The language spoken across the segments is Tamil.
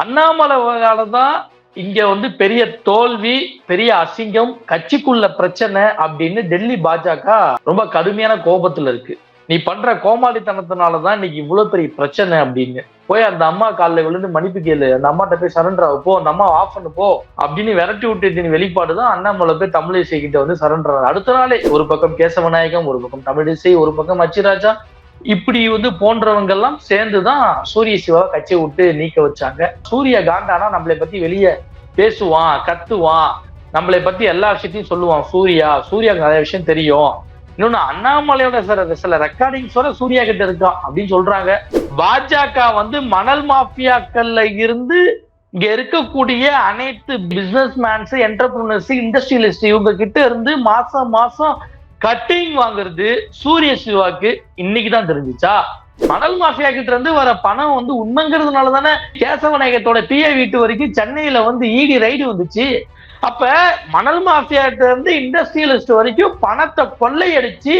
அண்ணாமலை தான் இங்க வந்து பெரிய தோல்வி பெரிய அசிங்கம் கட்சிக்குள்ள பிரச்சனை அப்படின்னு டெல்லி பாஜக ரொம்ப கடுமையான கோபத்துல இருக்கு. நீ பண்ற கோமாளித்தனத்தினாலதான் இன்னைக்கு இவ்வளவு பெரிய பிரச்சனை அப்படின்னு. போய் அந்த அம்மா காலில் விழுந்து மன்னிப்பு கேளு. அந்த அம்மாட்ட போய் சரண்டர் ஆகு. போ அந்த அம்மா ஆஃப் பண்ணு போ அப்படின்னு விரட்டி விட்டு வெளிப்பாடு தான் அண்ணாமலை போய் தமிழிசை கிட்ட வந்து சரண்டர் அடுத்த நாளே ஒரு பக்கம் கேசவநாயகம் ஒரு பக்கம் தமிழிசை ஒரு பக்கம் அச்சிராஜா இப்படி வந்து போன்றவங்க எல்லாம் சேர்ந்துதான் சூரிய சிவாவை கட்சியை விட்டு நீக்க வச்சாங்க. சூரிய காண்டானா நம்மளை பத்தி வெளியே பேசுவான் கத்துவான். நம்மளை பத்தி எல்லா விஷயத்தையும் சொல்லுவான் சூர்யா சூர்யாவுக்கு நிறைய விஷயம் தெரியும். இன்னொன்னு அண்ணாமலையோட சில சில ரெக்கார்டிங்ஸோட சூர்யா கிட்ட இருக்கான் அப்படின்னு சொல்றாங்க. பாஜக வந்து மணல் மாஃபியாக்கள்ல இருந்து இங்க இருக்கக்கூடிய அனைத்து பிசினஸ் மேன்ஸ் என்டர்பிரினர்ஸ் இண்டஸ்ட்ரியலிஸ்ட் இவங்க கிட்ட இருந்து மாசம் மாசம் கட்டிங் வாங்குறது சூரிய சிவாக்கு இன்னைக்கு தான் தெரிஞ்சிச்சா? மணல் மாஃபியா கிட்ட இருந்து வர பணம் வந்து உண்மைங்கிறதுனால தானே கேசவநாயகத்தோட பிய வீட்டு வரைக்கும் சென்னையில வந்து ஈடி ரைடு வந்துச்சு. அப்ப மணல் மாஃபியாட்ட இருந்து இண்டஸ்ட்ரியலிஸ்ட் வரைக்கும் பணத்தை கொள்ளையடிச்சு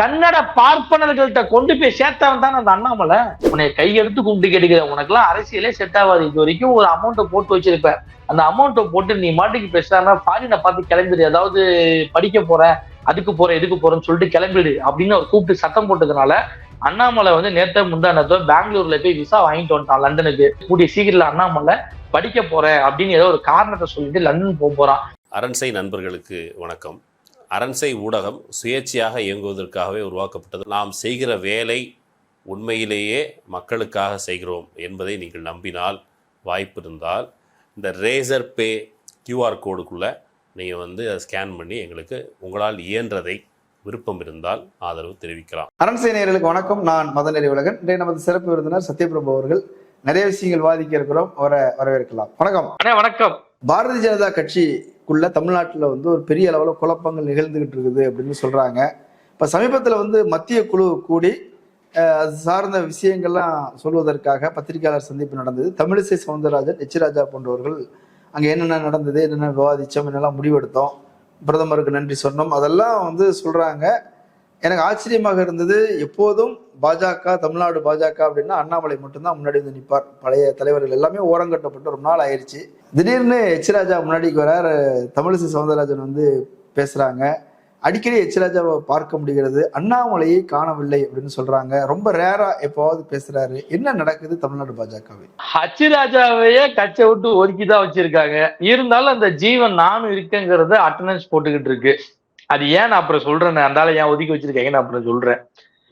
கன்னட பார்ப்பனர்கள்ட்ட கொண்டு போய் சேர்த்தவன் தான் அந்த அண்ணாமலை? உன்னை கையெடுத்து கும்பிட்டு கேட்டுக்கிற உனக்குலாம் அரசியலே செட் ஆகாது. இது வரைக்கும் ஒரு அமௌண்ட்டை போட்டு வச்சிருப்ப அந்த அமௌண்ட்டை போட்டு நீ மாட்டுக்கு பேசாம ஃபாரினை பார்த்து கிளம்பிடு. அதாவது படிக்க போறேன் அதுக்கு போறேன் இதுக்கு போறேன்னு சொல்லிட்டு கிளம்பிடு அப்படின்னு அவர் கூப்பிட்டு சத்தம் போட்டதுனால அண்ணாமலை வந்து நேத்த முந்தானத்தோ பெங்களூர்ல போய் விசா வாங்கிட்டு வந்துட்டான் லண்டனுக்கு. கூடிய சீக்கிரத்துல அண்ணாமலை படிக்க போறேன் அப்படின்னு ஏதோ ஒரு காரணத்தை சொல்லிட்டு லண்டன் போக போறான். அரண்சை நண்பர்களுக்கு வணக்கம். அரண்சை ஊடகம் சுயேட்சையாக இயங்குவதற்காகவே உருவாக்கப்பட்டது. நாம் செய்கிற வேலை உண்மையிலேயே மக்களுக்காக செய்கிறோம் என்பதை நீங்கள் நம்பினால் வாய்ப்பு இருந்தால் இந்த ரேசர் பே கியூஆர் கோடுக்குள்ளே நீங்கள் வந்து அதை ஸ்கேன் பண்ணி எங்களுக்கு உங்களால் இயன்றதை விருப்பம் இருந்தால் ஆதரவு தெரிவிக்கலாம். அரண்சை நேயர்களுக்கு வணக்கம். நான் மதநெறி உலகன் இன்றைய நமது சிறப்பு விருந்தினர் சத்யபிரபு அவர்கள் நிறைய விஷயங்கள் வாதிக்க இருக்கிறோம் அவரை வரவேற்கலாம். வணக்கம். அண்ணே வணக்கம். பாரதிய ஜனதா கட்சிக்குள்ள தமிழ்நாட்டில் வந்து ஒரு பெரிய அளவில் குழப்பங்கள் நிகழ்ந்துகிட்டு இருக்குது அப்படின்னு சொல்றாங்க. இப்போ சமீபத்தில் வந்து மத்திய குழு கூடி அது சார்ந்த விஷயங்கள்லாம் சொல்வதற்காக பத்திரிகையாளர் சந்திப்பு நடந்தது. தமிழிசை சவுந்தரராஜன் எச். ராஜா போன்றவர்கள் அங்கே என்னென்ன நடந்தது என்னென்ன விவாதித்தோம் என்னெல்லாம் முடிவெடுத்தோம் பிரதமருக்கு நன்றி சொன்னோம். அதெல்லாம் வந்து சொல்கிறாங்க எனக்கு ஆச்சரியமாக இருந்தது எப்போதும் பாஜக தமிழ்நாடு பாஜக அப்படின்னா அண்ணாமலை மட்டும்தான் முன்னாடி வந்து நிற்பார் பழைய தலைவர்கள் எல்லாமே ஓரங்கட்டப்பட்டு ரொம்ப நாள் ஆயிடுச்சு திடீர்னு எச் ராஜா முன்னாடிக்கு வரார் தமிழிசை சவுந்தரராஜன் வந்து பேசுகிறாங்க அடிக்கடி எச் ராஜாவை பார்க்க முடிகிறது. அண்ணாமலையை காணவில்லை அப்படின்னு சொல்றாங்க. ரொம்ப ரேரா எப்பவாவது பேசுறாரு. என்ன நடக்குது தமிழ்நாடு பாஜகவை ஹச் ராஜாவையே கட்சியை விட்டு ஒதுக்கி தான் வச்சிருக்காங்க. இருந்தாலும் அந்த ஜீவன் நானும் இருக்கேங்கிறத அட்டண்டன்ஸ் போட்டுக்கிட்டு இருக்கு. அது ஏன் நான் அப்புறம் சொல்றேன் அந்தால ஏன் ஒதுக்கி வச்சிருக்கீங்க நான் அப்புறம் சொல்றேன்.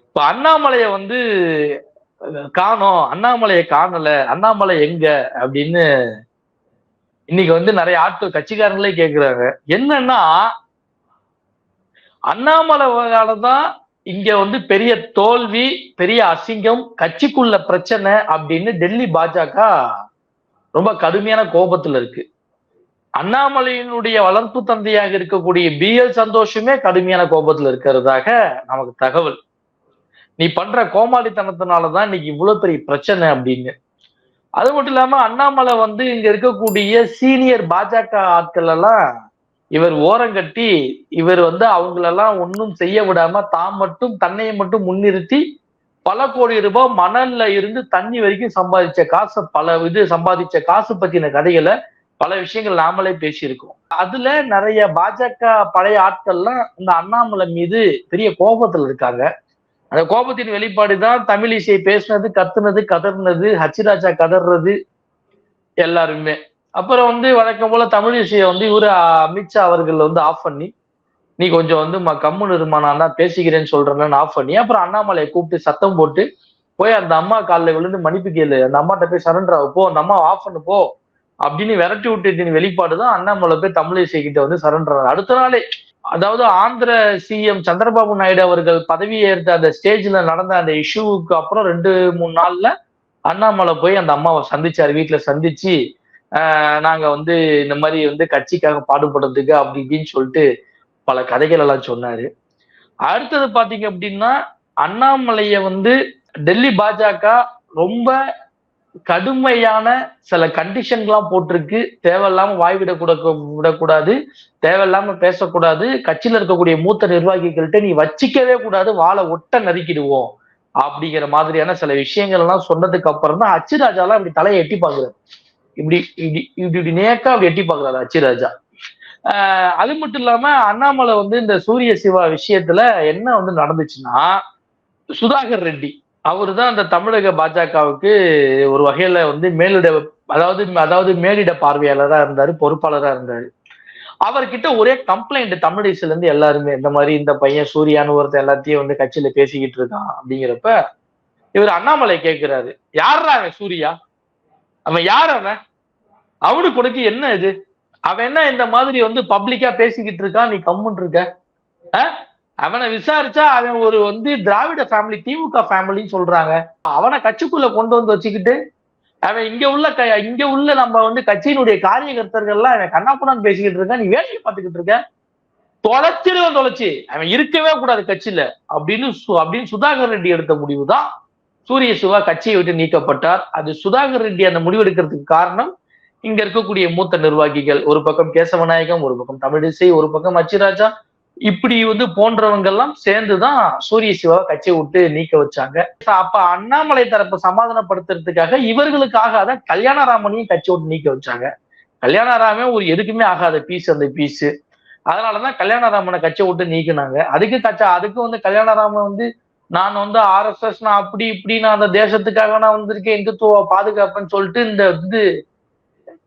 இப்ப அண்ணாமலைய வந்து காணோம். அண்ணாமலையை காணல. அண்ணாமலை எங்க அப்படின்னு இன்னைக்கு வந்து நிறைய ஆட்கள் கட்சிக்காரங்களே கேக்குறாங்க. என்னன்னா அண்ணாமலை தான் இங்க வந்து பெரிய தோல்வி பெரிய அசிங்கம் கட்சிக்குள்ள பிரச்சனை அப்படின்னு டெல்லி பாஜக ரொம்ப கடுமையான கோபத்துல இருக்கு. அண்ணாமலையினுடைய வளர்ப்பு தந்தையாக இருக்கக்கூடிய பி எல் சந்தோஷமே கடுமையான கோபத்துல இருக்கிறதாக நமக்கு தகவல். நீ பண்ற கோமாளித்தனத்தினாலதான் இன்னைக்கு இவ்வளவு பெரிய பிரச்சனை அப்படின்னு. அது மட்டும் இல்லாம அண்ணாமலை வந்து இங்க இருக்கக்கூடிய சீனியர் பாஜக ஆட்கள் எல்லாம் இவர் ஓரங்கட்டி இவர் வந்து அவங்களெல்லாம் ஒன்றும் செய்ய விடாம தான் மட்டும் தன்னையை மட்டும் முன்னிறுத்தி பல கோடி ரூபாய் மணல்ல இருந்து தண்ணி வரைக்கும் சம்பாதிச்ச காசு பல இது சம்பாதிச்ச காசு பத்தின கதைகளை பல விஷயங்கள் நாமளே பேசியிருக்கோம். அதுல நிறைய பாஜக பழைய ஆட்கள்லாம் இந்த அண்ணாமலை மீது பெரிய கோபத்துல இருக்காங்க. அந்த கோபத்தின் வெளிப்பாடு தான் தமிழ் இசையை பேசுனது கத்துனது கதர்னது ஹச்சிராஜா கதர்றது எல்லாருமே. அப்புறம் வந்து வழக்கம் போல தமிழிசையை வந்து இவரு அமித்ஷா அவர்கள் வந்து ஆஃப் பண்ணி நீ கொஞ்சம் வந்து ம கம்முன்னு இருமா நான் தான் பேசிக்கிறேன்னு சொல்றேன்னு ஆஃப் பண்ணி அப்புறம் அண்ணாமலையை கூப்பிட்டு சத்தம் போட்டு போய் அந்த அம்மா காலில் விழுந்து மன்னிப்பு கேளு அந்த அம்மாட்ட போய் சரண்டர் ஆகு போ அந்த அம்மா ஆஃப் பண்ணு போ அப்படின்னு விரட்டி விட்டு வெளிப்பாடு தான் அண்ணாமலை போய் தமிழிசை கிட்ட வந்து சரண்டர் அடுத்த நாளே அதாவது ஆந்திர சிஎம் சந்திரபாபு நாயுடு அவர்கள் பதவி ஏற்ற அந்த ஸ்டேஜ்ல நடந்த அந்த இஷ்யூவுக்கு அப்புறம் ரெண்டு மூணு நாள்ல அண்ணாமலை போய் அந்த அம்மாவை சந்திச்சாரு வீட்டுல சந்திச்சு நாங்க வந்து இந்த மாதிரி வந்து கட்சிக்காக பாடுபடுறதுக்கு அப்படி இப்படின்னு சொல்லிட்டு பல கதைகள் எல்லாம் சொன்னாரு. அடுத்தது பாத்தீங்க அப்படின்னா அண்ணாமலைய வந்து டெல்லி பாஜக ரொம்ப கடுமையான சில கண்டிஷன்லாம் போட்டிருக்கு. தேவையில்லாம வாய் விடக்கூட விடக்கூடாது தேவையில்லாம பேசக்கூடாது. கட்சியில இருக்கக்கூடிய மூத்த நிர்வாகிகள்கிட்ட நீ வச்சிக்கவே கூடாது. வாழை ஒட்ட நறுக்கிடுவோம். அப்படிங்கிற மாதிரியான சில விஷயங்கள் எல்லாம் சொன்னதுக்கு அப்புறம் தான் அச்சுராஜாலாம் இப்படி தலையை எட்டி பாக்குறாரு இப்படி இப்படி இப்படி இப்படி நேக்கா அப்படி எட்டி பாக்குறாரு அச்சிராஜா. அது மட்டும் இல்லாம அண்ணாமலை வந்து இந்த சூரிய சிவா விஷயத்துல என்ன வந்து நடந்துச்சுன்னா சுதாகர் ரெட்டி அவரு தான் அந்த தமிழக பாஜகவுக்கு ஒரு வகையில வந்து மேலிட அதாவது அதாவது மேலிட பார்வையாளரா இருந்தாரு பொறுப்பாளரா இருந்தாரு. அவர்கிட்ட ஒரே கம்ப்ளைண்ட் தமிழிசைல இருந்து எல்லாருமே இந்த மாதிரி இந்த பையன் சூர்யான்னு ஒருத்தன் எல்லாத்தையும் வந்து கட்சியில பேசிக்கிட்டு இருக்கான் அப்படிங்கிறப்ப இவர் அண்ணாமலை கேட்கிறாரு யாரா அவன் சூர்யா? அவன் யார் அவன்? அவனுக்கு உனக்கு என்ன இது? அவன் என்ன இந்த மாதிரி வந்து பப்ளிக்கா பேசிக்கிட்டு இருக்கான் நீ கம்முன்னு இருக்க? அவனை விசாரிச்சா அவன் ஒரு வந்து திராவிட ஃபேமிலி திமுக ஃபேமிலின்னு சொல்றாங்க. அவனை கட்சிக்குள்ள கொண்டு வந்து வச்சுக்கிட்டு அவன் இங்க உள்ள க இங்க உள்ள நம்ம வந்து கட்சியினுடைய காரியகர்த்தர்கள்லாம் அவன் கண்ணாப்புண்ணான்னு பேசிக்கிட்டு இருக்கான். நீ வேலையை பார்த்துக்கிட்டு இருக்க? தொலைச்சிருவன் தொலைச்சி. அவன் இருக்கவே கூடாது கட்சியில. அப்படின்னு சு- அப்படின்னு சுதாகர் ரெட்டி எடுத்த முடிவு தான் சூரிய சிவா கட்சியை விட்டு நீக்கப்பட்டார். அது சுதாகர் ரெட்டி அந்த முடிவெடுக்கிறதுக்கு காரணம் இங்க இருக்கக்கூடிய மூத்த நிர்வாகிகள். ஒரு பக்கம் கேசவநாயகம் ஒரு பக்கம் தமிழிசை ஒரு பக்கம் அச்சிராஜா இப்படி வந்து போன்றவங்க எல்லாம் சேர்ந்துதான் சூரிய சிவா கட்சியை விட்டு நீக்க வச்சாங்க. அப்ப அண்ணாமலை தரப்பு சமாதானப்படுத்துறதுக்காக இவர்களுக்காக தான் கல்யாணராமனையும் கட்சி விட்டு நீக்க வச்சாங்க. கல்யாணராமே ஒரு எதுக்குமே ஆகாத பீஸ் அந்த பீஸ். அதனாலதான் கல்யாணராமனை கட்சியை விட்டு நீக்கினாங்க. அதுக்கு கட்சா அதுக்கு வந்து கல்யாணராமன் வந்து நான் வந்து ஆர்எஸ்எஸ் நான் அப்படி இப்படி நான் அந்த தேசத்துக்காக நான் வந்திருக்கேன் இந்துத்துவ பாதுகாப்புன்னு சொல்லிட்டு இந்த வந்து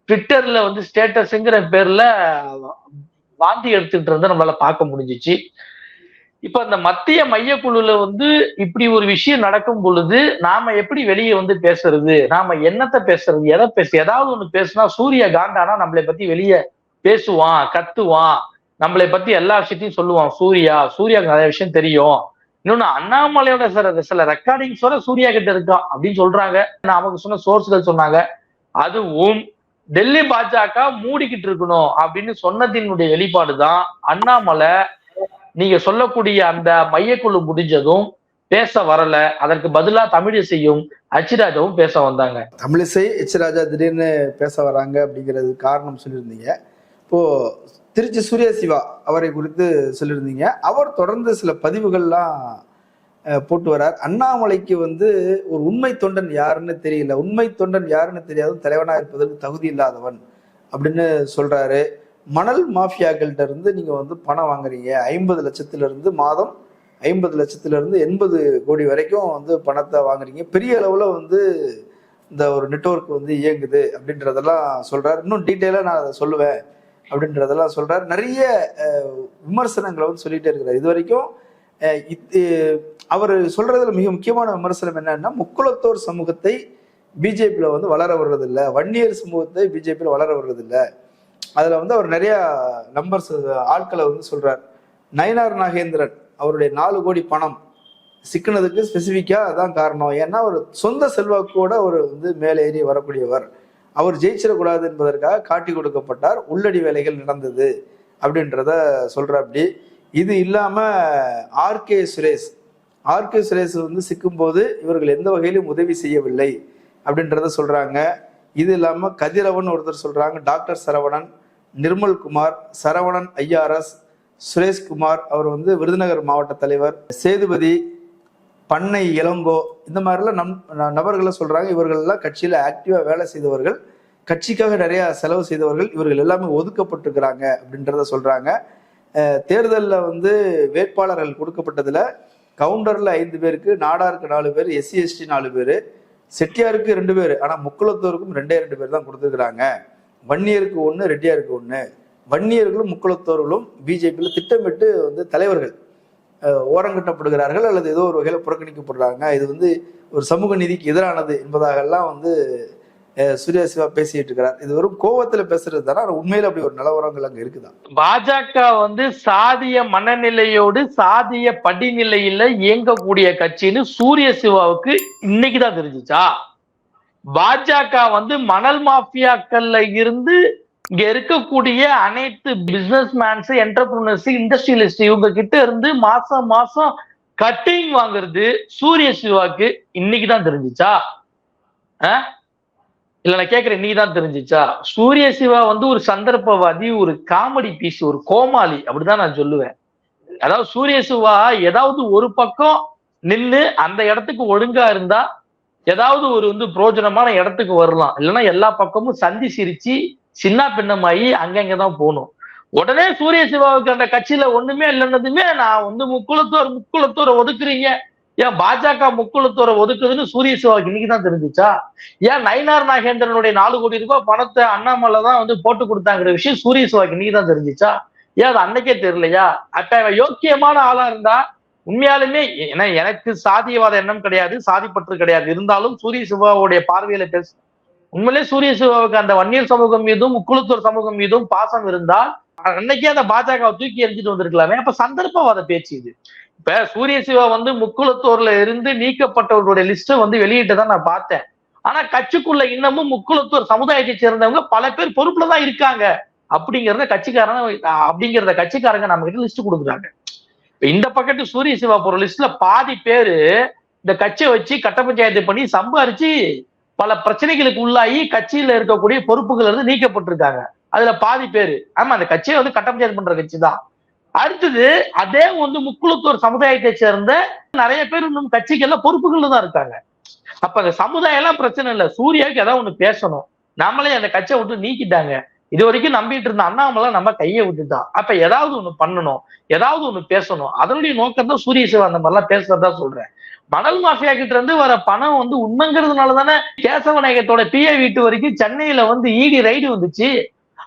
ட்விட்டர்ல வந்து ஸ்டேட்டஸ்ங்கிற பேர்ல வாந்தி எடுத்துக்கிட்டு இருந்த நம்மளால பார்க்க முடிஞ்சிச்சு. இப்ப இந்த மத்திய மையக்குழுல வந்து இப்படி ஒரு விஷயம் நடக்கும் பொழுது நாம எப்படி வெளியே வந்து பேசுறது நாம என்னத்தை பேசுறது எதை பேச ஏதாவது ஒண்ணு பேசுனா சூரிய காண்டானா நம்மளை பத்தி வெளியே பேசுவான் கத்துவான். நம்மளை பத்தி எல்லா விஷயத்தையும் சொல்லுவான். சூர்யா சூர்யாக்கு நிறைய விஷயம் தெரியும். இன்னொன்னு அண்ணாமலையோட சில சில ரெக்கார்டிங்ஸோட சூர்யா கிட்ட இருக்கான் அப்படின்னு சொல்றாங்க. நமக்கு சொன்ன சோர்ஸ்கள் சொன்னாங்க. அதுவும் டெல்லி பாஜக மூடிக்கிட்டு இருக்கணும் அப்படின்னு சொன்னதினுடைய வெளிப்பாடு தான் அண்ணாமலை. நீங்க சொல்லக்கூடிய அந்த மையக்குழு முடிஞ்சதும் பேச வரல. அதற்கு பதிலா தமிழிசையும் அச்சிராஜாவும் பேச வந்தாங்க. தமிழிசை எச் ராஜா திடீர்னு பேச வராங்க அப்படிங்கிறது காரணம் சொல்லியிருந்தீங்க. இப்போ திருச்சி சூர்யா சிவா அவரை குறித்து சொல்லியிருந்தீங்க. அவர் தொடர்ந்து சில பதிவுகள்லாம் போட்டு வரார். அண்ணாமலைக்கு வந்து ஒரு உண்மை தொண்டன் யாருன்னு தெரியல. உண்மை தொண்டன் யாருன்னு தெரியாது தலைவனாக இருப்பதற்கு தகுதி இல்லாதவன் அப்படின்னு சொல்றாரு. மணல் மாஃபியாக்கள்கிட்ட இருந்து நீங்க வந்து பணம் வாங்குறீங்க. ஐம்பது லட்சத்துல இருந்து மாதம் ஐம்பது லட்சத்துல இருந்து எண்பது கோடி வரைக்கும் வந்து பணத்தை வாங்குறீங்க. பெரிய அளவுல வந்து இந்த ஒரு நெட்வொர்க் வந்து இயங்குது அப்படின்றதெல்லாம் சொல்றாரு. இன்னும் டீட்டெயிலாக நான் அதை சொல்லுவேன். அப்படின்றதெல்லாம் சொல்றாரு. நிறைய விமர்சனங்களை வந்து சொல்லிட்டே இருக்கிறார். இது வரைக்கும் அவர் சொல்றதுல மிக முக்கியமான விமர்சனம் என்னன்னா முக்குளத்தோர் சமூகத்தை பிஜேபியில வந்து வளர வர்றதில்ல வன்னியர் சமூகத்தை பிஜேபியில வளர வர்றதில்ல அதுல வந்து அவர் நிறைய நம்பர்ஸ் ஆட்களை வந்து சொல்றார். நயனார் நாகேந்திரன் அவருடைய நாலு கோடி பணம் சிக்கினதுக்கு ஸ்பெசிஃபிக்காக அதான் காரணம். ஏன்னா ஒரு சொந்த செல்வாக்கோட ஒரு வந்து மேலேறி வரக்கூடியவர். அவர் ஜெயிச்சிடக்கூடாது என்பதற்காக காட்டி கொடுக்கப்பட்டார் உள்ளடி வேலைகள் நடந்தது அப்படின்றத சொல்ற இது இல்லாம ஆர்கே சுரேஷ் ஆர்கே சுரேஷ் வந்து சிக்கும்போது இவர்கள் எந்த வகையிலும் உதவி செய்யவில்லை அப்படின்றத சொல்றாங்க. இது இல்லாம கதிரவன் ஒருத்தர் சொல்றாங்க டாக்டர் சரவணன் நிர்மல் குமார் சரவணன் ஐஆர்எஸ் சுரேஷ்குமார் அவர் வந்து விருதுநகர் மாவட்ட தலைவர் சேதுபதி பண்ணை இளங்கோ இந்த மாதிரிலாம் நம் ந- நபர்களை சொல்கிறாங்க இவர்கள் எல்லாம் ஆக்டிவாக வேலை செய்தவர்கள் கட்சிக்காக நிறையா செலவு செய்தவர்கள் இவர்கள் எல்லாமே ஒதுக்கப்பட்டிருக்கிறாங்க அப்படின்றத சொல்கிறாங்க தேர்தலில் வந்து வேட்பாளர்கள் கொடுக்கப்பட்டதில் கவுண்டரில் ஐந்து பேருக்கு நாடாருக்கு நாலு பேர் எஸ்சி எஸ்டி நாலு பேர் செட்டியாருக்கு ரெண்டு பேர். ஆனால் முக்குளத்தோருக்கும் ரெண்டே ரெண்டு பேர் தான் கொடுத்துருக்குறாங்க. வன்னியருக்கு ஒன்று ரெட்டியாருக்கு ஒன்று வன்னியர்களும் முக்குளத்தோர்களும் பிஜேபியில் திட்டமிட்டு வந்து தலைவர்கள். ஓரங்கட்டப்படுகிறார்கள் அல்லது ஏதோ ஒரு வகையில் புறக்கணிக்கப்படுறாங்க. இது வந்து ஒரு சமூக நீதிக்கு எதிரானது என்பதாகலாம் வந்து சூர்யா சிவா பேசிட்டு இருக்கிறார். இது வெறும் கோவத்துல பேசுறது தானே உண்மையில அப்படி ஒரு நிலவரங்கள் அங்க இருக்குதா? பாஜக வந்து சாதிய மனநிலையோடு சாதிய படிநிலையில இயங்கக்கூடிய கட்சின்னு சூரிய சிவாவுக்கு இன்னைக்குதான் தெரிஞ்சுச்சா? பாஜக வந்து மணல் மாஃபியாக்கள்ல இருந்து இங்க இருக்கக்கூடிய அனைத்து பிசினஸ் மேன்ஸ் என்டர்பிரினர்ஸ் இண்டஸ்ட்ரியலிஸ்ட் இவங்க கிட்ட இருந்து மாசம் மாசம் கட்டிங் வாங்குறது சூரிய சிவாக்கு இன்னைக்குதான் தெரிஞ்சிச்சா? அஹ்? இல்ல நான் கேக்குறேன் இன்னைக்கு தான் தெரிஞ்சிச்சா? சூரிய சிவா வந்து ஒரு சந்தர்ப்பவாதி ஒரு காமெடி பீஸ் ஒரு கோமாளி அப்படிதான் நான் சொல்லுவேன். அதாவது சூரிய சிவா ஏதாவது ஒரு பக்கம் நின்று அந்த இடத்துக்கு ஒழுங்கா இருந்தா ஏதாவது ஒரு வந்து பிரோஜனமான இடத்துக்கு வரலாம். இல்லைன்னா எல்லா பக்கமும் சந்தி சிரிச்சு சின்ன பின்னமாயி அங்கங்கதான் போகணும். உடனே சூரிய சிவாவுக்கு அந்த கட்சியில ஒண்ணுமே இல்லைன்னதுமே நான் வந்து முக்குளத்தோர் முக்குளத்தோரை ஒதுக்குறீங்க. ஏன் பாஜக முக்குளத்தோரை ஒதுக்குதுன்னு சூரிய சிவாவுக்கு இன்னைக்கு தான் தெரிஞ்சுச்சா? ஏன் நயினார் நாகேந்திரனுடைய நாலு கோடி ரூபாய் பணத்தை அண்ணாமலை தான் வந்து போட்டு கொடுத்தாங்கிற விஷயம் சூரிய சிவாவுக்கு இன்னைக்கு தான் தெரிஞ்சுச்சா? ஏன் அது அன்னைக்கே தெரியலையா? அப்ப யோக்கியமான ஆளா இருந்தா உண்மையாலுமே ஏன்னா எனக்கு சாதியவாத எண்ணம் கிடையாது சாதிப்பற்று கிடையாது. இருந்தாலும் சூரிய சிவாவுடைய பார்வையில பேச உண்மையிலே சூரிய சிவாவுக்கு அந்த வன்னியர் சமூகம் மீதும் முக்குளத்தூர் சமூகம் மீதும் பாசம் இருந்தால் அன்னைக்கே அந்த பாஜக தூக்கி எரிஞ்சிட்டு வந்திருக்கலாமே. அப்ப சந்தர்ப்பவாத பேச்சு இது. இப்ப சூரிய சிவா வந்து முக்குளத்தூர்ல இருந்து நீக்கப்பட்டவர்களுடைய லிஸ்ட்டை வந்து வெளியிட்டு நான் பார்த்தேன். ஆனா கட்சிக்குள்ள இன்னமும் முக்குளத்தூர் சமுதாயத்தை சேர்ந்தவங்க பல பேர் பொறுப்புல தான் இருக்காங்க. அப்படிங்கிறத கட்சிக்காரன் அப்படிங்கிறத கட்சிக்காரங்க நம்ம கிட்ட லிஸ்ட் கொடுக்குறாங்க. இந்த பக்கத்து சூரிய சிவா போற லிஸ்ட்ல பாதி பேரு இந்த கட்சியை வச்சு கட்ட பஞ்சாயத்து பண்ணி சம்பாரிச்சு பல பிரச்சனைகளுக்கு உள்ளாகி கட்சியில இருக்கக்கூடிய பொறுப்புகள் இருந்து நீக்கப்பட்டிருக்காங்க. அதுல பாதி பேரு. ஆமா அந்த கட்சியை வந்து கட்ட பண்ற கட்சி தான். அடுத்தது அதே வந்து முக்குளத்தூர் சமுதாயத்தை சேர்ந்த நிறைய பேர் இன்னும் கட்சிகள்ல பொறுப்புகள்ல தான் இருக்காங்க. அப்ப அந்த சமுதாயம் எல்லாம் பிரச்சனை இல்லை. சூர்யாவுக்கு ஏதாவது ஒண்ணு பேசணும். நம்மளே அந்த கட்சியை விட்டு நீக்கிட்டாங்க. இது வரைக்கும் நம்பிட்டு இருந்த அண்ணாமலை நம்ம கையை விட்டுட்டான். அப்ப ஏதாவது ஒண்ணு பண்ணணும். ஏதாவது ஒண்ணு பேசணும். அதனுடைய நோக்கம் தான் சூரிய சிவா அந்த மாதிரிலாம் பேசுறதா சொல்றேன். மணல் மாஃபியா கிட்ட இருந்து வர பணம் வந்து உண்மைங்கிறதுனால தானே கேசவநாயகத்தோட பிஏ வீட்டு வரைக்கும் சென்னையில வந்து ஈடி ரைடு வந்துச்சு.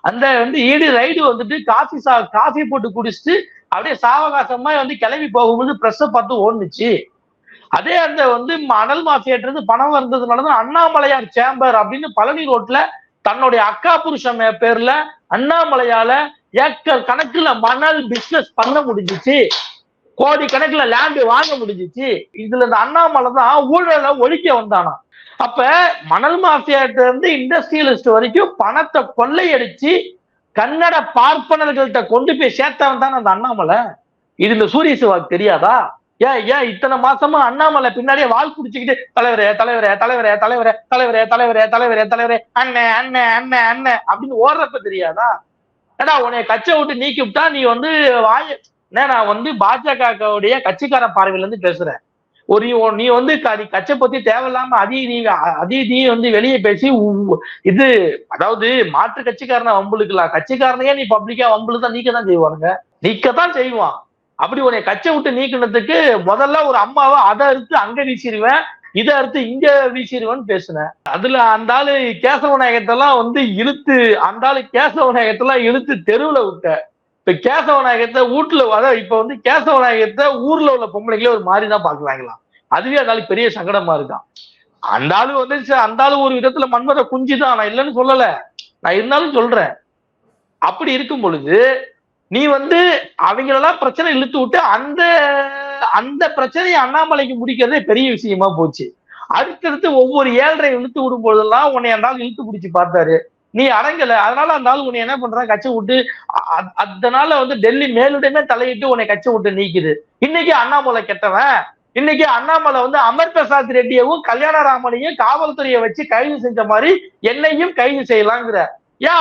அந்த வந்து ஈடி ரைடு வந்துட்டு காஃபி சா காஃபி போட்டு குடிச்சிட்டு அப்படியே சாவகாசமா வந்து கிளம்பி போகும்போது ப்ரெஸ்ஸை பார்த்து ஓடுனுச்சு. அதே அந்த வந்து மணல் மாஃபியாட்டிருந்து பணம் வந்ததுனாலதான் அண்ணாமலையார் சேம்பர் அப்படின்னு பழனி ரோட்ல தன்னுடைய அக்கா புருஷன் பேர்ல அண்ணாமலையால ஏக்கர் கணக்குல மணல் பிசினஸ் பண்ண முடிஞ்சிச்சு. கோடி கணக்குல லேண்டு வாங்க முடிஞ்சிச்சு. இதுல இந்த அண்ணாமலை தான் ஊழலை ஒழிக்க வந்தானா அப்ப மணல் மாஃபியாட்ட இருந்து இண்டஸ்ட்ரியலிஸ்ட் வரைக்கும் பணத்தை கொள்ளையடிச்சு கன்னட பார்ப்பனர்கள்ட்ட கொண்டு போய் சேர்த்தவன் தானே அந்த அண்ணாமலை? இது இந்த சூரிய சிவாக்கு தெரியாதா? ஏன் ஏன் இத்தனை மாசமா அண்ணாமலை பின்னாடியே வால் குடிச்சுக்கிட்டு தலைவரே தலைவரே தலைவரே தலைவரே தலைவரே தலைவரே தலைவரே தலைவரே அண்ணே அண்ணே அண்ணே அண்ணே அப்படின்னு ஓடுறப்ப தெரியாதா? ஏடா உன்னை கச்சை விட்டு நீக்கி விட்டா நீ வந்து வாய நான் வந்து பாஜகவுடைய கட்சிக்கார பார்வையில இருந்து பேசுறேன். ஒரு நீ- வந்து க- நீ கட்சியை பத்தி தேவையில்லாம அதி நீ அதி நீ வந்து வெளியே பேசி உ- இது அதாவது மாற்று கட்சிக்காரனை வம்புழுக்கலாம். கட்சிக்காரனையே நீ பப்ளிக்கா வம்புலுதான் நீக்க தான் செய்வானுங்க. நீக்கத்தான் செய்வான். அப்படி உன்னை கட்சியை விட்டு நீக்கினதுக்கு முதல்ல ஒரு அம்மாவை அதை அறுத்து அங்க வீசிடுவேன் இதை அறுத்து இங்க வீசிடுவேன்னு பேசினேன். அதுல அந்த ஆளு கேசவ நாயகத்தெல்லாம் வந்து இழுத்து அந்த ஆளு கேசவ நாயகத்தெல்லாம் இழுத்து தெருவுல விட்ட இப்ப கேசவ நாயகத்தை வீட்டுல அதாவது இப்ப வந்து கேசவ நாயகத்தை ஊர்ல உள்ள பொம்பளைங்களே ஒரு மாதிரி தான் பாக்குறாங்களாம். அதுவே அதனால பெரிய சங்கடமா இருக்கான் அந்த ஆளு வந்து அந்த ஆளு ஒரு விதத்துல மன்மத குஞ்சு தான். நான் இல்லைன்னு சொல்லல. நான் இருந்தாலும் சொல்றேன். அப்படி இருக்கும் பொழுது நீ வந்து அவங்களெல்லாம் பிரச்சனை இழுத்து விட்டு அந்த அந்த பிரச்சனையை அண்ணாமலைக்கு முடிக்கிறதே பெரிய விஷயமா போச்சு. அடுத்தடுத்து ஒவ்வொரு ஏழரை இழுத்து விடும் பொழுதெல்லாம் உன்னை அந்த இழுத்து பிடிச்சி பார்த்தாரு. நீ அடங்கல. அதனால அந்த ஆள் உன்னை என்ன பண்றான்? கட்சி விட்டு அதனால வந்து டெல்லி மேலிடமே தலையிட்டு உன்னை கட்சி விட்டு நீக்குது. இன்னைக்கு அண்ணாமலை கெட்டவன். இன்னைக்கு அண்ணாமலை வந்து அமர் பிரசாத் ரெட்டியவும் கல்யாணராமனையும் காவல்துறையை வச்சு கைது செஞ்ச மாதிரி என்னையும் கைது செய்யலாங்கிற. யா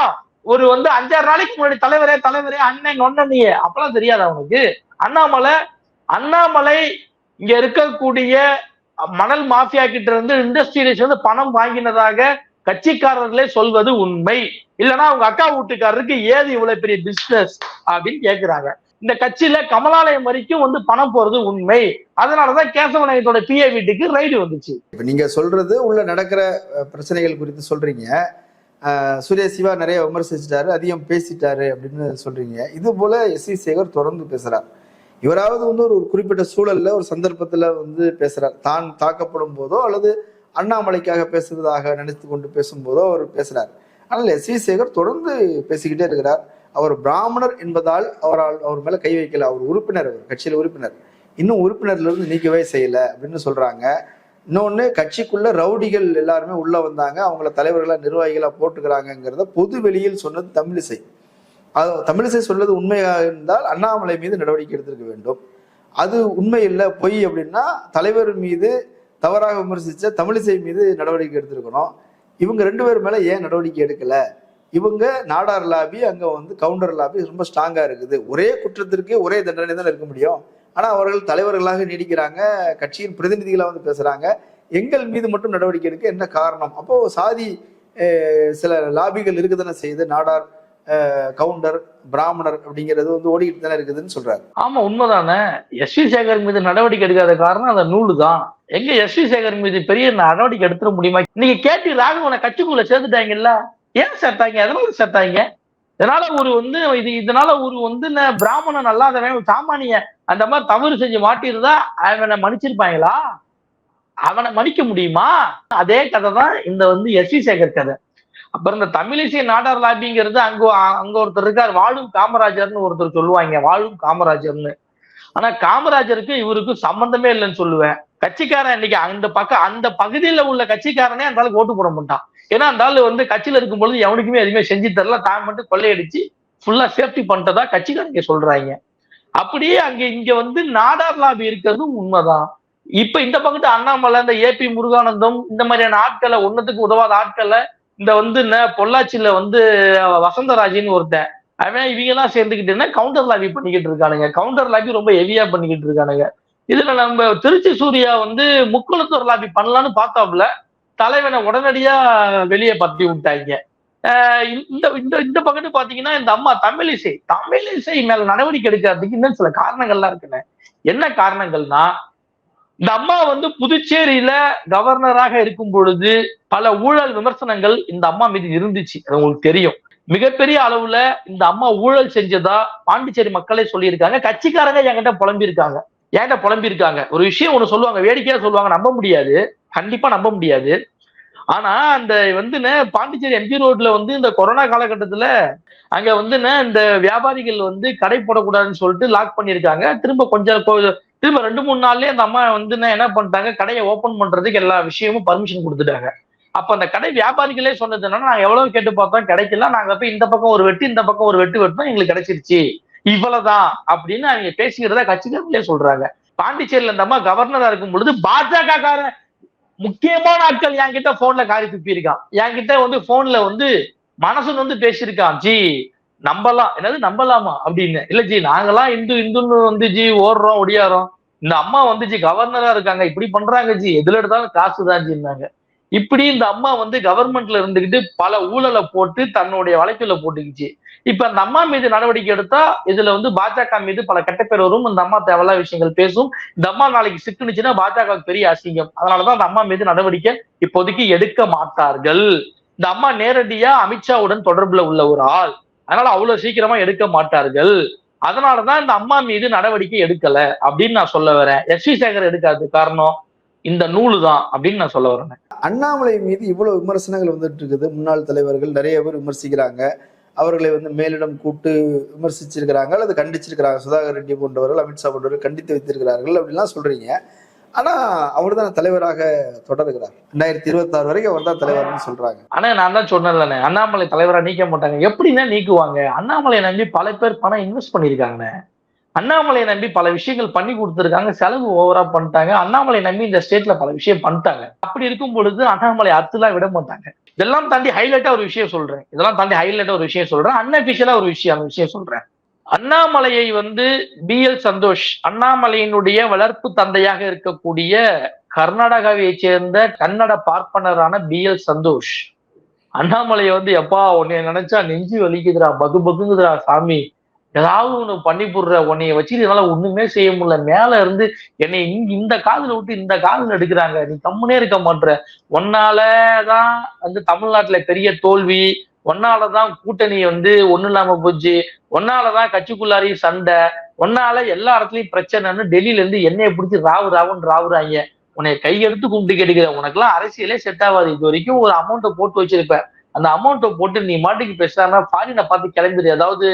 ஒரு வந்து அஞ்சாறு நாளைக்கு முன்னாடி தலைவரே தலைவரே அண்ணன் நொன்னனியே அப்பெல்லாம் தெரியாது அவனுக்கு. அண்ணாமலை அண்ணாமலை இங்க இருக்கக்கூடிய மணல் மாஃபியா கிட்ட இருந்து இண்டஸ்ட்ரியலிஸ்ட் வந்து பணம் வாங்கினதாக கட்சிக்காரர்களே சொல்வது உண்மை. இல்லைன்னா அவங்க அக்கா வீட்டுக்காரருக்கு ஏது இவ்வளவு பெரிய பிசினஸ் அப்படின்னு கேட்கிறாங்க இந்த கட்சியில கமலாலயம் வரைக்கும் வந்து பணம் போறது உண்மை. அதனாலதான் கேசவநாயகத்தோட பிஏ வீட்டுக்கு ரைடு வந்துச்சு. இப்ப நீங்க சொல்றது உள்ள நடக்கிற பிரச்சனைகள் குறித்து சொல்றீங்க. சூரிய சிவா நிறைய விமர்சிச்சிட்டாரு அதிகம் பேசிட்டாரு அப்படின்னு சொல்றீங்க. இது போல எஸ் சி சேகர் தொடர்ந்து பேசுறார். இவராவது வந்து ஒரு குறிப்பிட்ட சூழல்ல ஒரு சந்தர்ப்பத்துல வந்து பேசுறார். தான் தாக்கப்படும் போதோ அல்லது அண்ணாமலைக்காக பேசுறதாக நினைத்து கொண்டு பேசும்போதோ அவர் பேசுறார். ஆனால் எஸ். சி சேகர் தொடர்ந்து பேசிக்கிட்டே இருக்கிறார். அவர் பிராமணர் என்பதால் அவரால் அவர் மேல கை வைக்கல. அவர் உறுப்பினர் அவர் கட்சியில உறுப்பினர். இன்னும் உறுப்பினர்லேருந்து நீக்கவே செய்யல அப்படின்னு சொல்றாங்க. இன்னொன்று கட்சிக்குள்ள ரவுடிகள் எல்லாருமே உள்ள வந்தாங்க. அவங்கள தலைவர்களாக நிர்வாகிகளாக போட்டுக்கிறாங்கங்கிறத பொது வெளியில் சொன்னது தமிழிசை அது தமிழிசை சொல்வது உண்மையாக இருந்தால் அண்ணாமலை மீது நடவடிக்கை எடுத்திருக்க வேண்டும். அது உண்மை இல்லை பொய் அப்படின்னா தலைவர் மீது தவறாக விமர்சித்த தமிழிசை மீது நடவடிக்கை எடுத்திருக்கணும். இவங்க ரெண்டு பேர் மேலே ஏன் நடவடிக்கை எடுக்கல? இவங்க நாடார் லாபி அங்கே வந்து கவுண்டர் லாபி ரொம்ப ஸ்ட்ராங்காக இருக்குது. ஒரே குற்றத்திற்கு ஒரே தண்டனை தான் இருக்க முடியும். ஆனால் அவர்கள் தலைவர்களாக நீடிக்கிறாங்க கட்சியின் பிரதிநிதிகளாக வந்து பேசுகிறாங்க எங்கள் மீது மட்டும் நடவடிக்கை எடுக்க என்ன காரணம்? அப்போது சாதி சில லாபிகள் இருக்குதானே செய்யுது. நாடார் கவுண்டர் பிராமணர் அப்படிங்கிறது வந்து ஓடிக்கிட்டு தானே இருக்குதுன்னு சொல்றாரு. ஆமா உண்மைதானே. எஸ் வி சேகர் மீது நடவடிக்கை எடுக்காத காரணம் அந்த நூலு தான். எங்க எஸ் வி சேகர் மீது பெரிய நடவடிக்கை எடுத்துட முடியுமா? நீங்க கேட்டி ராகவனை கட்சிக்குள்ள சேர்த்துட்டாங்கல்ல? ஏன் சேர்த்தாங்க? எதனால சேர்த்தாங்க? இதனால ஒரு வந்து இது இதனால ஒரு வந்து என்ன பிராமணன் அல்லாதவன் சாமானிய அந்த மாதிரி தவறு செஞ்சு மாட்டிருந்தா அவனை மன்னிச்சிருப்பாங்களா? அவனை மன்னிக்க முடியுமா? அதே கதை தான் இந்த வந்து எஸ் வி சேகர் கதை. அப்புறம் இந்த தமிழிசை நாடார் லாபிங்கிறது அங்க அங்க ஒருத்தர் இருக்கார். வாழும் காமராஜர்னு ஒருத்தர் சொல்லுவாங்க. வாழும் காமராஜர்னு. ஆனா காமராஜருக்கு இவருக்கும் சம்பந்தமே இல்லைன்னு சொல்லுவேன். கட்சிக்காரன் இன்னைக்கு அந்த பக்கம் அந்த பகுதியில உள்ள கட்சிக்காரனே அந்த ஆளுக்கு ஓட்டு போட மாட்டான். ஏன்னா அந்த வந்து கட்சியில இருக்கும் பொழுது எவனுக்குமே எதுவுமே செஞ்சு தரல. தான் மட்டும் கொள்ளையடிச்சு ஃபுல்லா சேஃப்டி பண்ணிட்டதா கட்சிக்காரங்க சொல்றாங்க. அப்படியே அங்க இங்க வந்து நாடார் லாபி இருக்கிறது உண்மைதான். இப்ப இந்த பக்கத்து அண்ணாமலை இந்த ஏபி முருகானந்தம் இந்த மாதிரியான ஆட்களை ஒன்னத்துக்கு உதவாத ஆட்களை இந்த வந்து என்ன பொள்ளாச்சியில வந்து வசந்தராஜின்னு ஒருத்தன். அவன் இவங்க எல்லாம் சேர்ந்துக்கிட்டு கவுண்டர் லாபி பண்ணிக்கிட்டு இருக்கானுங்க. கவுண்டர் லாபி ரொம்ப ஹெவியா பண்ணிக்கிட்டு இருக்கானுங்க. இதுல நம்ம திருச்சி சூர்யா வந்து முக்குளத்தூர் லாபி பண்ணலான்னு பார்த்தாப்புல தலைவனை உடனடியா வெளியே பத்தி விட்டாங்க. இந்த இந்த இந்த பக்கத்து பாத்தீங்கன்னா இந்த அம்மா தமிழிசை தமிழிசை மேல நடவடிக்கை எடுக்கிறதுக்கு இன்னும் சில காரணங்கள்லாம் இருக்குன்னு என்ன காரணங்கள்னா இந்த அம்மா வந்து புதுச்சேரியில கவர்னராக இருக்கும் பொழுது பல ஊழல் விமர்சனங்கள் இந்த அம்மா மீது இருந்துச்சு. அது உங்களுக்கு தெரியும். மிகப்பெரிய அளவுல இந்த அம்மா ஊழல் செஞ்சதா பாண்டிச்சேரி மக்களே சொல்லியிருக்காங்க. கட்சிக்காரங்க என்கிட்ட புலம்பியிருக்காங்க. என்கிட்ட புலம்பியிருக்காங்க. ஒரு விஷயம் ஒண்ணு சொல்லுவாங்க. வேடிக்கையா சொல்லுவாங்க. நம்ப முடியாது. கண்டிப்பா நம்ப முடியாது. ஆனா அந்த வந்து பாண்டிச்சேரி எம்ஜி ரோட்ல வந்து இந்த கொரோனா காலகட்டத்துல அங்க வந்து இந்த வியாபாரிகள் வந்து கடை போடக்கூடாதுன்னு சொல்லிட்டு லாக் பண்ணியிருக்காங்க. திரும்ப கொஞ்சம் திரும்ப ரெண்டு மூணு நாள்லயே அந்த அம்மா வந்து என்ன என்ன பண்ணிட்டாங்க? கடையை ஓபன் பண்றதுக்கு எல்லா விஷயமும் பர்மிஷன் கொடுத்துட்டாங்க. அப்ப அந்த கடை வியாபாரிகளே சொன்னது என்னன்னா நாங்க எவ்வளவு கேட்டு பார்த்தோம் கிடைக்கல. நாங்க போய் இந்த பக்கம் ஒரு வெட்டு இந்த பக்கம் ஒரு வெட்டு வெட்டோம் எங்களுக்கு கிடைச்சிருச்சு. இவ்வளவுதான் அப்படின்னு அவங்க பேசிக்கிறதா கட்சிக்காரங்களே சொல்றாங்க. பாண்டிச்சேரியில இந்த அம்மா கவர்னரா இருக்கும் பொழுது பாஜக காரன் முக்கியமான ஆட்கள் என்கிட்ட போன்ல காரி துப்பி இருக்கான். என்கிட்ட வந்து போன்ல வந்து மனசு வந்து பேசியிருக்கான். ஜி நம்பலாம். என்னது நம்பலாமா? அப்படின்னு. இல்ல ஜி நாங்கெல்லாம் இந்து இந்துன்னு வந்து ஜி ஓடுறோம் ஒடியாரோம் இந்த அம்மா வந்து ஜி கவர்னரா இருக்காங்க. இப்படி பண்றாங்க ஜி. எதுல எடுத்தாலும் காசு தான் ஜின்னாங்க இப்படி இந்த அம்மா வந்து கவர்மெண்ட்ல இருந்துகிட்டு பல ஊழலை போட்டு தன்னுடைய வழக்குல போட்டுக்கிச்சு. இப்ப அந்த அம்மா மீது நடவடிக்கை எடுத்தா இதுல வந்து பாஜக மீது பல கெட்ட பேர் வரும். இந்த அம்மா தேவையில்லா விஷயங்கள் பேசும். இந்த அம்மா நாளைக்கு சிக்குனுச்சுன்னா பாஜக பெரிய அசிங்கம். அதனாலதான் அந்த அம்மா மீது நடவடிக்கை இப்போதைக்கு எடுக்க மாட்டார்கள். இந்த அம்மா நேரடியா அமித்ஷாவுடன் தொடர்புல உள்ள ஒரு ஆள். அதனால அவ்வளவு சீக்கிரமா எடுக்க மாட்டார்கள். அதனாலதான் இந்த அம்மா மீது நடவடிக்கை எடுக்கல அப்படின்னு நான் சொல்ல வரேன். எஸ் வி சேகர் எடுக்காது காரணம் இந்த நூலு தான் அப்படின்னு நான் சொல்ல வரேன். அண்ணாமலை மீது இவ்வளவு விமர்சனங்கள் வந்துட்டு இருக்குது. முன்னாள் தலைவர்கள் நிறைய பேர் விமர்சிக்கிறாங்க. அவர்களை வந்து மேலிடம் கூட்டு விமர்சிச்சிருக்கிறாங்க அல்லது கண்டிச்சிருக்கிறாங்க. சுதாகர் ரெட்டி போன்றவர்கள் அமித்ஷா போன்றவர்கள் கண்டித்து வைத்திருக்கிறார்கள் அப்படின்லாம் சொல்றீங்க. ஆனா அவர் தான் தலைவராக தொடர்கிறார். ரெண்டாயிரத்தி இருபத்தி ஆறு வரைக்கும் அவர் தான் தலைவர்னு சொல்றாங்க. ஆனா நான் தான் சொன்னேன் அண்ணாமலை தலைவரா நீக்க மாட்டாங்க. எப்படின்னா நீக்குவாங்க? அண்ணாமலையை நம்பி பல பேர் பணம் இன்வெஸ்ட் பண்ணியிருக்காங்கண்ணே. அண்ணாமலையை நம்பி பல விஷயங்கள் பண்ணி கொடுத்துருக்காங்க செலவு ஓவரா பண்ணிட்டாங்க. அண்ணாமலை நம்பி இந்த ஸ்டேட்ல பல விஷயம் பண்ணிட்டாங்க. அப்படி இருக்கும் பொழுது அண்ணாமலை அத்துலாம் விட மாட்டாங்க. இதெல்லாம் தாண்டி ஹைலைட்டா ஒரு விஷயம் சொல்றேன். இதெல்லாம் தாண்டி ஹைலைட்டா ஒரு விஷயம் சொல்றேன். அன்அபிஷியலா ஒரு விஷயம் அந்த விஷயம் சொல்றேன். அண்ணாமலையை வந்து பி எல் சந்தோஷ் அண்ணாமலையினுடைய வளர்ப்பு தந்தையாக இருக்கக்கூடிய கர்நாடகாவை சேர்ந்த கன்னட பார்ப்பனரான பி எல் சந்தோஷ். அண்ணாமலையை வந்து எப்பா உன்னைய நினைச்சா நெஞ்சு வலிக்குதுடா பகு பகுங்குதுடா சாமி. ஏதாவது ஒண்ணு பண்ணி போடுற உன்னைய வச்சுட்டு என்னால ஒண்ணுமே செய்ய முடியல. மேல இருந்து என்னை இங்க இந்த காதுல விட்டு இந்த காதுல எடுக்கிறாங்க. நீ கம்முனே இருக்க மாட்ற. உன்னாலதான் வந்து தமிழ்நாட்டுல பெரிய தோல்வி ஒன்னாலதான் கூட்டணி வந்து ஒண்ணு இல்லாம போச்சு. ஒன்னாலதான் கட்சிக்குள்ளாரையும் சண்டை. ஒன்னால எல்லா இடத்துலயும் பிரச்சனைன்னு டெல்லியில இருந்து என்னைய பிடிச்சி ராவு ராவுன்னு ராவுறாங்க. உன்னை கையெடுத்து கும்பிட்டு கேட்டுக்கிறேன். உனக்கெல்லாம் அரசியலே செட் ஆகாது. இது வரைக்கும் ஒரு அமௌண்ட்டை போட்டு வச்சிருப்ப அந்த அமௌண்ட்டை போட்டு நீ மாட்டுக்கு பேசுறான்னா ஃபாரினை பார்த்து கிளம்பிடு. அதாவது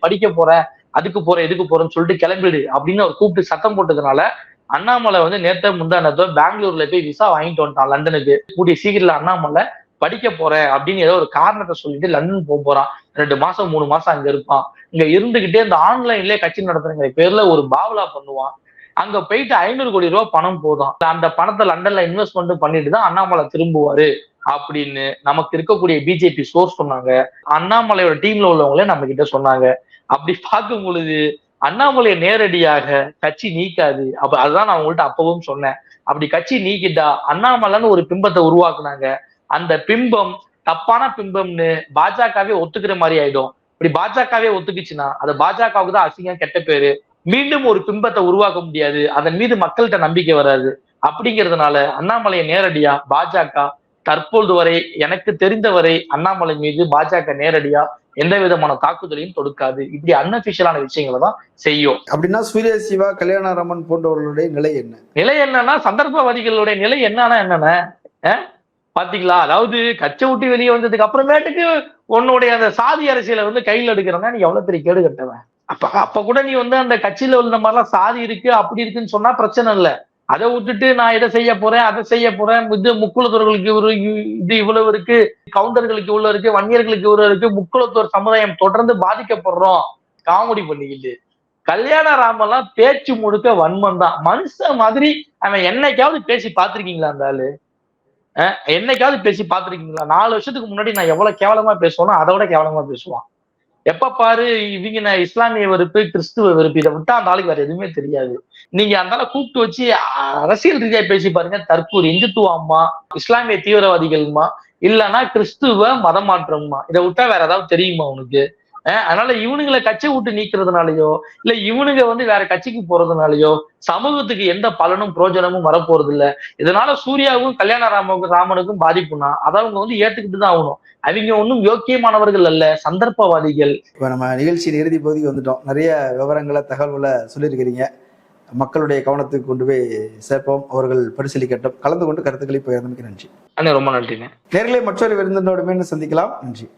படிக்க போறேன் அதுக்கு போறேன் இதுக்கு போறேன்னு சொல்லிட்டு கிளம்பிடு அப்படின்னு அவர் கூப்பிட்டு சத்தம் போட்டதுனால அண்ணாமலை வந்து நேத்த முந்தானத்தோ பெங்களூர்ல போய் விசா வாங்கிட்டு வந்துட்டான் லண்டனுக்கு. கூடிய சீக்கிரத்துல அண்ணாமலை படிக்க போறேன் அப்படின்னு ஏதோ ஒரு காரணத்தை சொல்லிட்டு லண்டன் போக போறான். ரெண்டு மாசம் மூணு மாசம் அங்க இருப்பான். இங்க இருந்துகிட்டே இந்த ஆன்லைன்லயே கட்சி நடத்துறங்கிற பேர்ல ஒரு பாவலா பண்ணுவான். அங்க போயிட்டு ஐநூறு கோடி ரூபாய் பணம் போதும். அந்த பணத்தை லண்டன்ல இன்வெஸ்ட்மெண்ட் பண்ணிட்டு தான் அண்ணாமலை திரும்புவாரு அப்படின்னு நமக்கு இருக்கக்கூடிய பிஜேபி சோர்ஸ் சொன்னாங்க. அண்ணாமலையோட டீம்ல உள்ளவங்களே நம்ம கிட்ட சொன்னாங்க. அப்படி பார்க்கும் பொழுது அண்ணாமலையை நேரடியாக கட்சி நீக்காது. அப்ப அதுதான் நான் உங்கள்கிட்ட அப்பவும் சொன்னேன். அப்படி கட்சி நீக்கிட்டா அண்ணாமலைன்னு ஒரு பிம்பத்தை உருவாக்குனாங்க. அந்த பிம்பம் தப்பான பிம்பம்னு பாஜகவே ஒத்துக்கிற மாதிரி ஆயிடும். இப்படி பாஜகவே ஒத்துக்குச்சுன்னா அது பாஜகவுக்கு தான் அசிங்கம் கெட்ட பேரு. மீண்டும் ஒரு பிம்பத்தை உருவாக்க முடியாது. அதன் மீது மக்கள்கிட்ட நம்பிக்கை வராது. அப்படிங்கிறதுனால அண்ணாமலையை நேரடியா பாஜக தற்பொழுது வரை எனக்கு தெரிந்தவரை அண்ணாமலை மீது பாஜக நேரடியா எந்த விதமான தாக்குதலையும் தொடுக்காது. இப்படி அன்அபிஷியலான விஷயங்களை தான் செய்யும். அப்படின்னா சூரிய சிவா கல்யாணராமன் போன்றவர்களுடைய நிலை என்ன? நிலை என்னன்னா சந்தர்ப்பவாதிகளுடைய நிலை என்னன்னா என்னென்ன? பாத்தீங்களா? அதாவது கச்சை விட்டு வெளியே வந்ததுக்கு அப்புறமேட்டுக்கு உன்னுடைய அந்த சாதி அரசியலை வந்து கையில் எடுக்கிறனா நீ எவ்வளவு பெரிய கேடு கட்டவன் அப்ப அப்ப கூட நீ வந்து அந்த கட்சியில உள்ள மாதிரிலாம் சாதி இருக்கு அப்படி இருக்குன்னு சொன்னா பிரச்சனை இல்ல. அதை விட்டுட்டு நான் இதை செய்ய போறேன் அதை செய்ய போறேன் இது முக்குளத்தோர்களுக்கு இவரு இது இவ்வளவு இருக்கு கவுண்டர்களுக்கு இவ்வளவு இருக்கு வன்னியர்களுக்கு இவ்வளவு இருக்கு முக்குளத்தோர் சமுதாயம் தொடர்ந்து பாதிக்கப்படுறோம். காமெடி பண்ணிக்கிட்டு. கல்யாண ராமெல்லாம் பேச்சு முழுக்க வன்மம் தான். மனுஷன் மாதிரி அவன் என்னைக்காவது பேசி பார்த்திருக்கீங்களா அந்த ஆளு? என்னைக்காவது பேசி பார்த்துருக்கீங்களா? நாலு வருஷத்துக்கு முன்னாடி நான் எவ்வளவு கேவலமா பேசுவேனோ அதை விட கேவலமா பேசுவான். எப்ப பாரு இவங்க நான் இஸ்லாமிய வெறுப்பு கிறிஸ்துவ வெறுப்பு இதை விட்டா அந்த ஆளுக்கு வேற எதுவுமே தெரியாது. நீங்க அந்தால கூப்பிட்டு வச்சு அரசியல் ரீதியா பேசி பாருங்க. தற்போது இந்துத்துவ அம்மா இஸ்லாமிய தீவிரவாதிகள்மா இல்லைன்னா கிறிஸ்துவ மதம் மாற்றம்மா. இதை விட்டா வேற ஏதாவது தெரியுமா உனக்கு? அதனால இவனுங்களை கட்சி விட்டு நீக்கிறதுனாலயோ இல்ல இவனுங்க வந்து வேற கட்சிக்கு போறதுனாலயோ சமூகத்துக்கு எந்த பலனும் பிரயோஜனமும் வரப்போறது இல்ல இதனால சூர்யாவுக்கும் கல்யாண ராமனுக்கும் ராமனுக்கும் பாதிப்புனா அதை அவங்க வந்து ஏத்துக்கிட்டு தான் ஆகணும். அவங்க ஒன்றும் யோக்கியமானவர்கள் அல்ல சந்தர்ப்பவாதிகள். இப்போ நம்ம நிகழ்ச்சியின் இறுதி பகுதிக்கு வந்துட்டோம். நிறைய விவரங்களை தகவல்களை சொல்லியிருக்கிறீங்க. மக்களுடைய கவனத்துக்கு கொண்டு போய் சேர்ப்போம். அவர்கள் பரிசீலிக்கட்டும். கலந்து கொண்டு கருத்துக்களை பகிர்ந்தமைக்கு நன்றி. அண்ணே ரொம்ப நன்றிங்க நேரிலே மற்றொரு விருந்தினோடு மீண்டும் சந்திக்கலாம். நன்றி.